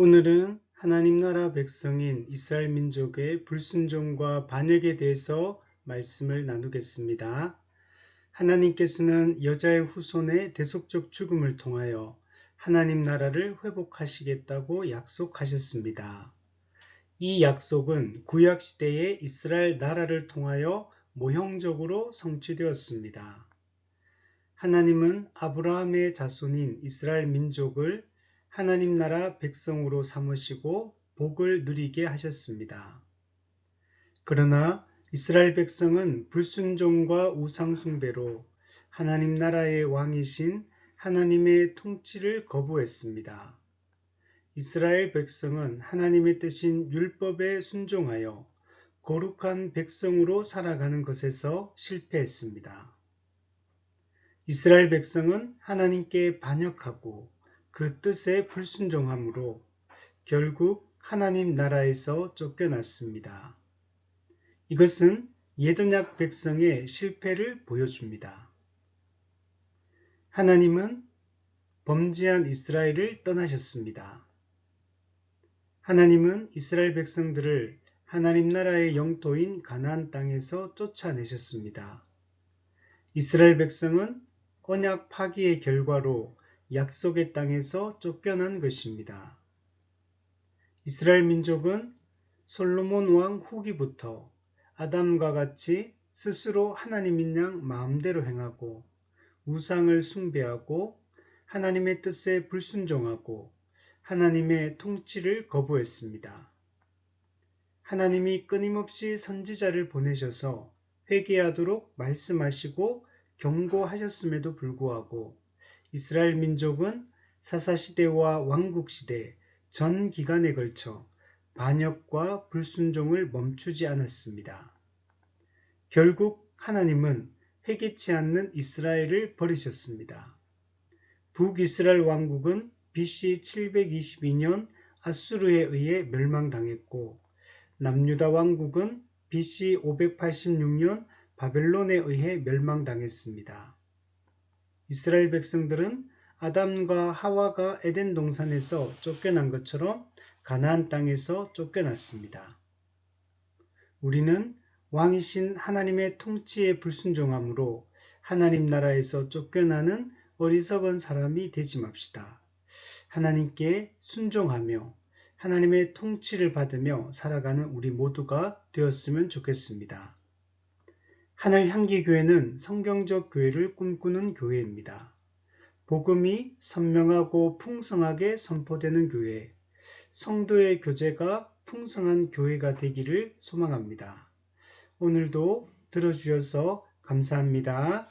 오늘은 하나님 나라 백성인 이스라엘 민족의 불순종과 반역에 대해서 말씀을 나누겠습니다. 하나님께서는 여자의 후손의 대속적 죽음을 통하여 하나님 나라를 회복하시겠다고 약속하셨습니다. 이 약속은 구약 시대의 이스라엘 나라를 통하여 모형적으로 성취되었습니다. 하나님은 아브라함의 자손인 이스라엘 민족을 하나님 나라 백성으로 삼으시고 복을 누리게 하셨습니다. 그러나 이스라엘 백성은 불순종과 우상숭배로 하나님 나라의 왕이신 하나님의 통치를 거부했습니다. 이스라엘 백성은 하나님의 뜻인 율법에 순종하여 거룩한 백성으로 살아가는 것에서 실패했습니다. 이스라엘 백성은 하나님께 반역하고 그 뜻에 불순종함으로 결국 하나님 나라에서 쫓겨났습니다. 이것은 예언약 백성의 실패를 보여줍니다. 하나님은 범죄한 이스라엘을 떠나셨습니다. 하나님은 이스라엘 백성들을 하나님 나라의 영토인 가나안 땅에서 쫓아내셨습니다. 이스라엘 백성은 언약 파기의 결과로 약속의 땅에서 쫓겨난 것입니다. 이스라엘 민족은 솔로몬 왕 후기부터 아담과 같이 스스로 하나님인 양 마음대로 행하고 우상을 숭배하고 하나님의 뜻에 불순종하고 하나님의 통치를 거부했습니다. 하나님이 끊임없이 선지자를 보내셔서 회개하도록 말씀하시고 경고하셨음에도 불구하고 이스라엘 민족은 사사시대와 왕국시대 전 기간에 걸쳐 반역과 불순종을 멈추지 않았습니다. 결국 하나님은 회개치 않는 이스라엘을 버리셨습니다. 북이스라엘 왕국은 BC 722년 아수르에 의해 멸망당했고 남유다 왕국은 BC 586년 바벨론에 의해 멸망당했습니다. 이스라엘 백성들은 아담과 하와가 에덴 동산에서 쫓겨난 것처럼 가나안 땅에서 쫓겨났습니다. 우리는 왕이신 하나님의 통치에 불순종함으로 하나님 나라에서 쫓겨나는 어리석은 사람이 되지 맙시다. 하나님께 순종하며 하나님의 통치를 받으며 살아가는 우리 모두가 되었으면 좋겠습니다. 하늘 향기 교회는 성경적 교회를 꿈꾸는 교회입니다. 복음이 선명하고 풍성하게 선포되는 교회, 성도의 교제가 풍성한 교회가 되기를 소망합니다. 오늘도 들어주셔서 감사합니다.